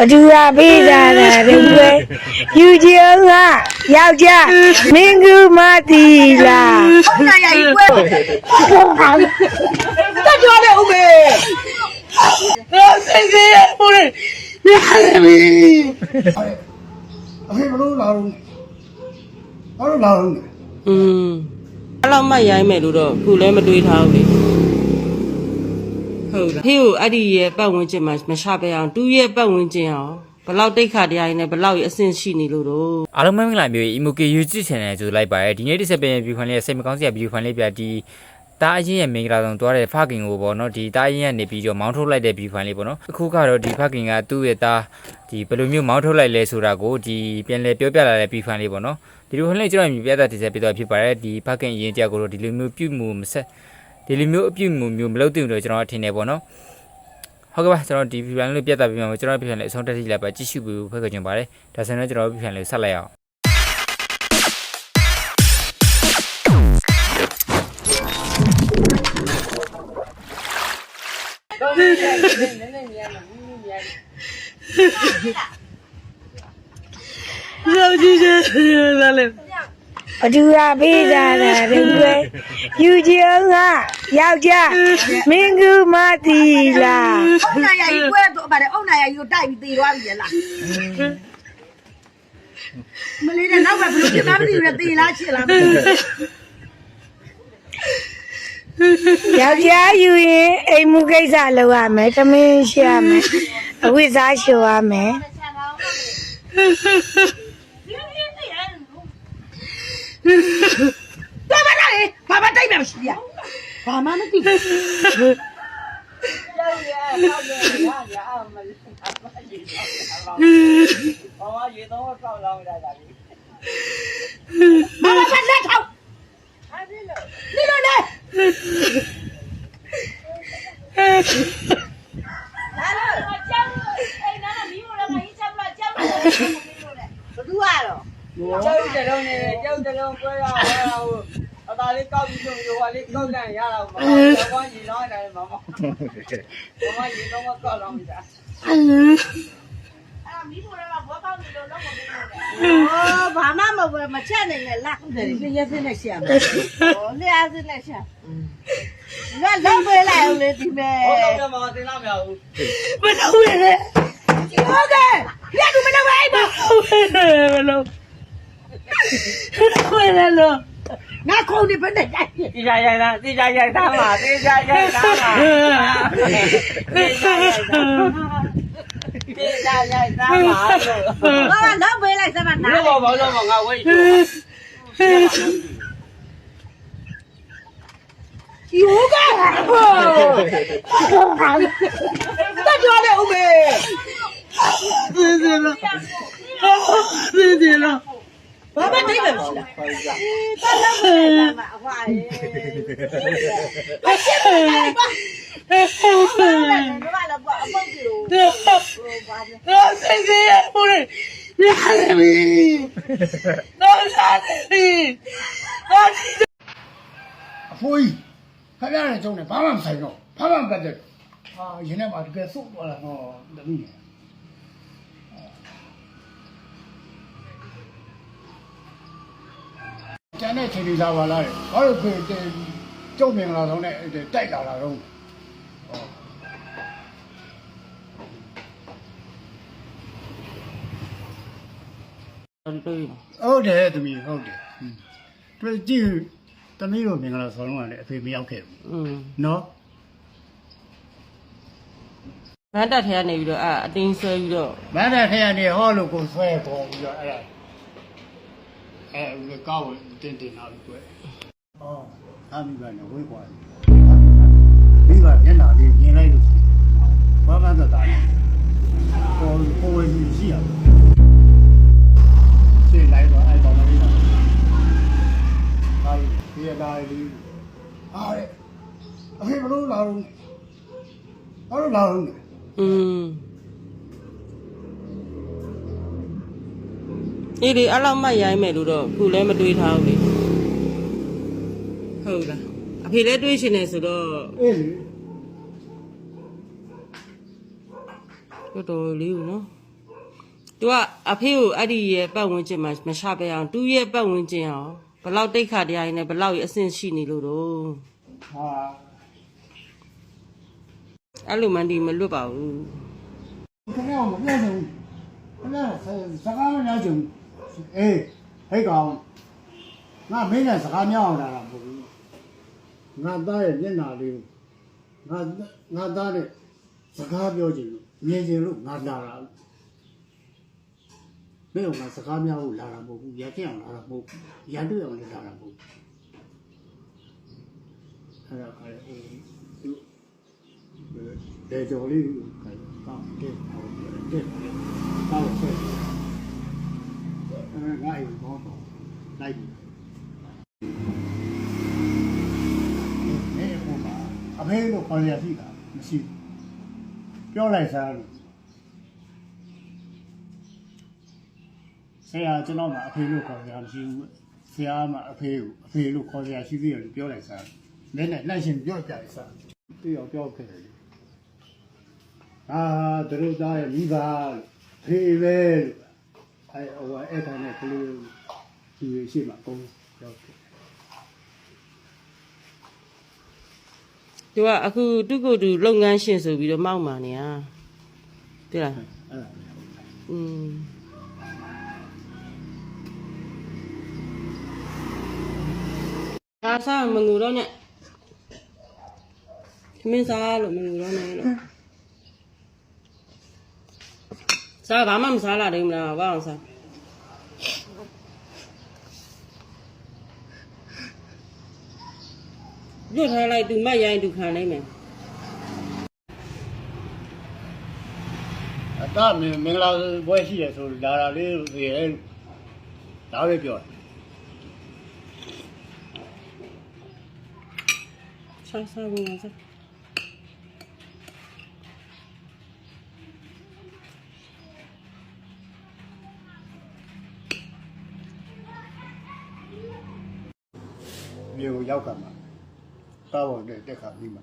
အတူရပေးတာတဲ့ကွယ်ယူချင်ကယောက်ျားမင်းကူမတီလာဟုတ်နိုင်ရည်ကွယ်တက်ကြောတဲ့ဦးမေအဖေဘလို့လာတော့ဘာလို့လာတော့อืมအဲ့လောက်မှရိုင်းမယ်လို့တော့ခုလည်းမတွေးထားဘူးလေ ဟုတ်လားဖေကိုအဲ့ဒီရဲ့ပတ်ဝန်းကျင်မှာမရှာပဲအောင်တူရဲ့ပတ်ဝန်းကျင်အောင်ဘလောက်တိတ်ခါတရားရင်းနဲ့ဘလောက်ရအဆင်ရှိနေလို့တော့အားလုံးပဲမင်္ဂလာမျိုး Emoke YouTube channel ကြိုလိုက်ပါရဒီနေ့ဒီဆက်ပင် view ခွန်လေးစိတ်မကောင်းစရာ view ခွန်လေးပြဒီတာအရင်ရဲ့မင်္ဂလာဆောင်တွားတဲ့ဖခင်ကိုပေါ့နော်ဒီတာအရင်ကနေပြီးတော့မောင်းထုတ်လိုက်တဲ့ view ခွန်လေးပေါ့နော်အခုကတော့ဒီဖခင်ကသူ့ရဲ့တာဒီဘယ်လိုမျိုးမောင်းထုတ်လိုက်လဲဆိုတာကိုဒီပြန်လဲပြောပြလာတဲ့ view ခွန်လေးပေါ့နော်ဒီလိုခွန်လေးကျွန်တော်မြင်ပြတာတင်ဆက်ပြတော့ဖြစ်ပါတယ်ဒီဖခင်ရင်တရားကိုတော့ဒီလိုမျိုးပြုမှုမဆက် ဒီလိုမျိုးအပြုမှုမျိုးမလုပ်သင့်ဘူးလို့ကျွန်တော်ထင်နေပေါ့နော်ဟုတ်ကဲ့ပါကျွန်တော်ဒီ view လေးပြတ်တာပြီးမှကျွန်တော် view လေးအဆုံးတက်ကြည့်လိုက်ပါကြည့်ရှုပြီးဖွဲ့ကြကြပါတယ်ဒါဆိုရင်ကျွန်တော် view လေးဆက်လိုက်အောင်လောက်ကြည့်ကြလာလေအတူရပေးတာတဲ့ကွယ်ယူချင်က ယောက်ျားမင်းကူမတီလာဟုတ်နိုင်ရည်ကွယ်တော့ဗါတယ်ဟုတ်နိုင်ရည်ကိုတိုက်ပြီးသေသွားပြီလေလားမလေးနဲ့နောက်ပဲဘယ်လိုပြမမသိဘူးလေသေလားချစ်လားမသိဘူးယောက်ျားယူရင်အိမ်မှုကိစ္စလုပ်ရမယ်တမင်းရှိရမယ်အဝိဇ္ဇာရှိုးရမယ်ဘာမလဲဘာမတိုက်မှမရှိရ ဘာမှမသိဘူးဘာမဆက်လက်ထောက်နေလို့လေဘသူကတော့ကျော က်တလုံးနဲ့ကျောက်တလုံးကွဲရအောင်အသာလေးကောက်ပြီးလို့ဟိုကလေးကောက်ကန်ရတာမှာဘာမှညီတော့တယ်မမဘာမှညီတော့မကောက်တော့ဘူးကြာအော်ဘာမှမဝယ်မချက်နိုင်နဲ့လာဟုတ်တယ်လျှက်စင်းနဲ့ရှာမယ်ဟောလျှက်စင်းနဲ့ရှာငါလောက်ပေးလိုက်အောင်လေဒီမဲ့ဟောတော့မှတင်လာမရဘူးမလုပ်ရနဲ့ဟုတ်တယ်လျှက်သူမလုပ်ပါဘူးမလုပ်ခွေးလည်းလို့ ငါခုံနေဘယ်နဲ့တိုက်ရတိကျရိုက်တာတိကျရိုက်တာမှာတိကျရိုက်တာမှာတိကျရိုက်တာတိကျရိုက်တာမှာလို့ငါလောက်ပေးလိုက်စမ်းမနားလို့ဘာလို့မငါဝိတ်ချူယူကဟောတက်ကြောတဲ့ဦးမေသေသေးလားသေသေးလား ဘာမှတိုက်မှမရှိလားတက်လောက်ပေးလိုက်စမ်းမအဖွားရေဘာရှင်းလဲဘာလဲဘာလဲဘာလဲဘာအပုတ်ကြီးလို့ဘာလဲတော့သေသေးရမို့လေရရတယ်မင်းတော့စားတယ်မင်းတော့အဖိုးကြီးခပြတဲ့ကျုံနဲ့ဘာမှမဆိုင်တော့ဘာမှမပတ်သက်ဟာရင်းနဲ့ပါတကယ်စုပ်သွားတာဟောတမီး န်တဲ့ခြေလေးလာပါလားတဲ့ဘာလို့ဖေကျုံမင်္ဂလာဆောင်နဲ့တိုက်လာတာတော့တွေးဟုတ်တယ်သမီးဟုတ်တယ်တွေ့ကြည့်သမီးတို့မင်္ဂလာဆောင်တော့လည်းအဖေမရောက်ခဲ့ဘူးอืมနော်ဗန်းတက်ထဲကနေပြီးတော့အအတင်းဆွဲပြီးတော့မန္တထဲကနေဟောလို့ကိုဆွဲပေါ်ပြီးတော့အဲ့ဒါ အဲကောက်ဝင်တင်တင်လာပြီးတွေ့ဩအာမိကနေဝေးကွာမိဘမျက်နှာလေးမြင်လိုက်လို့ဘာမှသက်သာတယ်ပေါ်ပေါ်ဝင်ရှိရစေလိုက်တော့အဲ့တော့မလေးတော့ဟာဒီရလာလေးဟာအဖေဘလို့လာတော့ဘာလို့လာတော့อืม အေးဒီအဲ့လောက်မှရိုင်းမယ်လို့တော့ခုလည်းမတွေးထားဘူးလေဟုတ်လားအဖေလည်းတွေးရှင်နေဆိုတော့အေးလေမတော်တော်လေးဦးနော်သူကအဖေကိုအဲ့ဒီရဲ့ပတ်ဝန်းကျင်မှာမချပဲအောင်တူရဲ့ပတ်ဝန်းကျင်အောင်ဘလောက်တိတ်ခါတရားရင်းနဲ့ဘလောက်ရအဆင့်ရှိနေလို့တော့ဟာအဲ့လိုမှန်ဒီမလွတ်ပါဘူးခင်ဗျာမပြောနိုင်ဘူးခင်ဗျာစကားမများချင် အေးဟဲ့ကောင်ငါမင်းနဲ့စကားများအောင်လာတာမဟုတ်ဘူးငါသားရဲ့မျက်နှာလေးငါငါသားနဲ့စကားပြောချင်လို့မြင်ချင်လို့ငါလာတာမင်းကငါစကားများဖို့လာတာမဟုတ်ဘူးရပြအောင်လာတာမဟုတ်ဘူးရန်တွေ့အောင်လည်းလာတာမဟုတ်ဘူးအဲ့ဒါခါလေဟိုသူဒေကြော်လေးကိုခိုင်းတောင်းတဲ့ဟိုတဲ့တောင်းဆက်အဲ့ဒါ ငါ့အိမ်ဘောတော့လိုက်ပြီအဲ့ဟိုမှာအဖေလို့ခေါ်ရရှိတာမရှိဘူးပြောလိုက်စားလို့ဆရာကျွန်တော်ကအဖေလို့ခေါ်ရမရှိဘူးဆရာကအဖေကိုအဖေလို့ခေါ်ရရှိသေးတယ်လို့ပြောလိုက်စားလဲနဲ့လက်ရှင်ပြောပြလိုက်စားပြီးတော့ပြောခဲ့တယ်အာတို့သားရဲ့မိဘလို့ဖေပဲလို့ အဲဟိုအဲ့တိုင်းနဲ့ကလေးသူရှိမှပုံပြောခဲ့သူကအခုတုကိုတူလုပ်ငန်းရှင်ဆိုပြီးတော့မောက်မာနေရတွေ့လားအဲ့ဒါอืมဒါစားမငူတော့နဲ့သမင်းစားလို့မငူတော့နဲ့လို့ စားဘာမှမစားလာတယ်မလားဘာအောင်စားလွတ်ထားလိုက်သူမတ်ရိုင်းသူခံနိုင်မယ်အတမင်မင်္ဂလာပွဲရှိတယ်ဆိုလာတာလေးတွေရဲဒါပဲပြောတယ်စားစားဘူးစား မြေကိုရောက်ကမှာတောက်ပေါ်တဲ့တက်ခါပြီးမှာ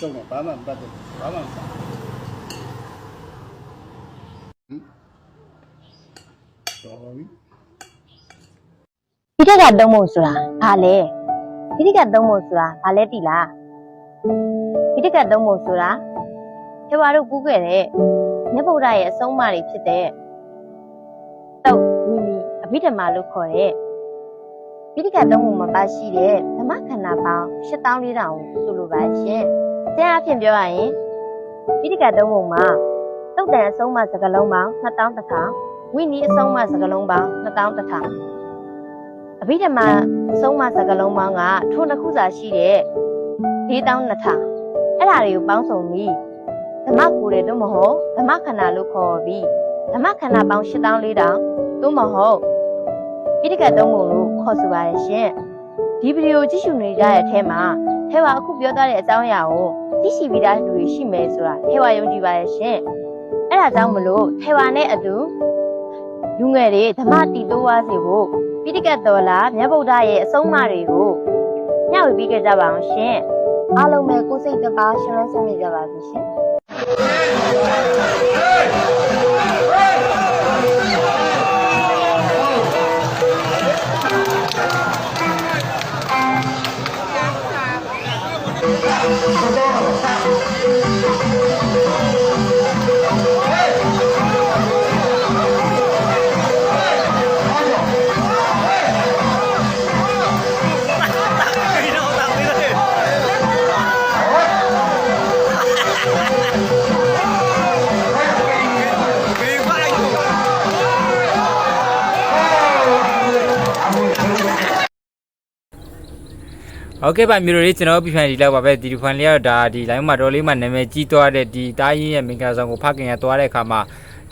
တုံးတော့ဘာမှမပတ်တယ်ဘာမှမစားဟမ်တော်ပြီဒီတက်ကသုံးဖို့ဆိုတာဘာလဲဒီတက်ကသုံးဖို့ဆိုတာဘာလဲတိလားဒီတက်ကသုံးဖို့ဆိုတာကျမတို့ကူးခဲ့တဲ့မြတ်ဗုဒ္ဓရဲ့အဆုံးအမတွေဖြစ်တဲ့တောက်ဝီမီအဘိဓမ္မာလို့ခေါ်တဲ့ ဒီတက်ကသုံးဖို့မှာပါရှိတဲ့ဓမ္မခန္ဓာပေါင်း8400ကိုဆိုလိုပါရှင်။တရားအဖြစ်ပြောရရင်ဒီတက်ကသုံးဖို့မှာတုတ်တန်အဆုံးအမစကလုံးပေါင်း2000တစ်ခါဝိနည်းအဆုံးအမစကလုံးပေါင်း2000တစ်ခါအဘိဓမ္မာအဆုံးမစကလုံးပေါင်းကထိုနှစ်ခုစာရှိတဲ့4200အဲ့ဒါတွေကိုပေါင်းစုံပြီးဓမ္မကိုယ်တဲ့တို့မဟုတ်ဓမ္မခန္ဓာလို့ခေါ်ပြီးဓမ္မခန္ဓာပေါင်း14000တို့မဟုတ်ဣတိကသုံးပုံလို့ ခေါ်ဆိုပါရရှင်ဒီဗီဒီယိုကြည့်ရှုနေကြတဲ့အထဲမှာထဲဝါအခုပြောသားတဲ့အကြောင်းအရာကိုသိရှိပြီးသားလူတွေရှိမယ်ဆိုတာထဲဝါယုံကြည်ပါရရှင်အဲ့ဒါကြောင့်မလို့ထဲဝါနဲ့အတူလူငယ်တွေဓမ္မတည်တိုးဝါစေဖို့ပိဋကတ်တော်လာမြတ်ဗုဒ္ဓရဲ့အဆုံးအမတွေကိုမျှဝေပေးခဲ့ကြပါအောင်ရှင်အားလုံးပဲကိုယ်စိတ်တစ်ပါးရှင်လန်းဆန်းနေကြပါစေရှင် ဟုတ်ကဲ့ပါမျိုးတို့လေးကျွန်တော်ပြပြန်ဒီလောက်ပါပဲဒီဒီဖိုင်လေးကတော့ဒါဒီ line မှာတော်လေးမှနာမည်ကြီးသွားတဲ့ဒီတားရင်ရဲ့မင်္ဂလာဆောင်ကိုဖခင်ရသွားတဲ့အခါမှာ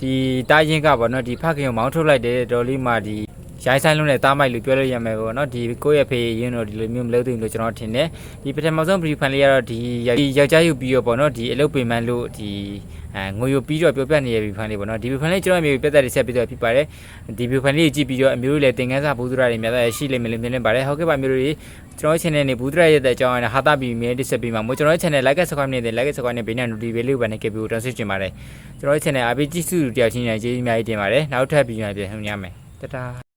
ဒီတားရင်ကပေါ့နော်ဒီဖခင်ကိုမောင်းထုတ်လိုက်တဲ့တော်လေးမှဒီရိုင်းဆိုင်လုံးနဲ့တားမိုက်လို့ပြောလို့ရမယ်ပေါ့နော်ဒီကိုယ့်ရဲ့ဖေးရင်းတော့ဒီလိုမျိုးမလုပ်သင့်ဘူးလို့ကျွန်တော်ထင်တယ်ဒီပထမဆုံးပရီဖိုင်လေးကတော့ဒီယောက်ျားယူပြီးတော့ပေါ့နော်ဒီအလုပ်ပင်မလို့ဒီ အဲငွေယူပြီးတော့ပြောပြနေတဲ့ view file လေးပေါ့နော်ဒီ view file လေးကျွန်တော်မျိုးပြတ်သက်တစ်ဆက်ပြီးတော့ဖြစ်ပါတယ်ဒီ view file လေးကြည့်ပြီးတော့အမျိုးတွေလည်းသင်ခန်းစာဘုဒ္ဓရာတွေများတဲ့ရှိလိမ့်မယ်လို့မြင်နေပါတယ်ဟုတ်ကဲ့ပါမျိုးတွေကျွန်တော် channel နေဘုဒ္ဓရာရဲ့တဲ့အကြောင်းအရာဟာတာပြီးမြင်တစ်ဆက်ပြီးမှာမို့ကျွန်တော် channel like subscribe နဲ့ like subscribe နဲ့ဘေးနဲ့ notification လေးကိုပါနေခဲ့ပြီးတော့ဆွချင်ပါတယ်ကျွန်တော် channel အပိကြည့်စုတယောက်ချင်းညာကျေးဇူးအများကြီးတင်ပါတယ်နောက်ထပ်ပြီးမှပြန်ဆုံရမယ်တတာ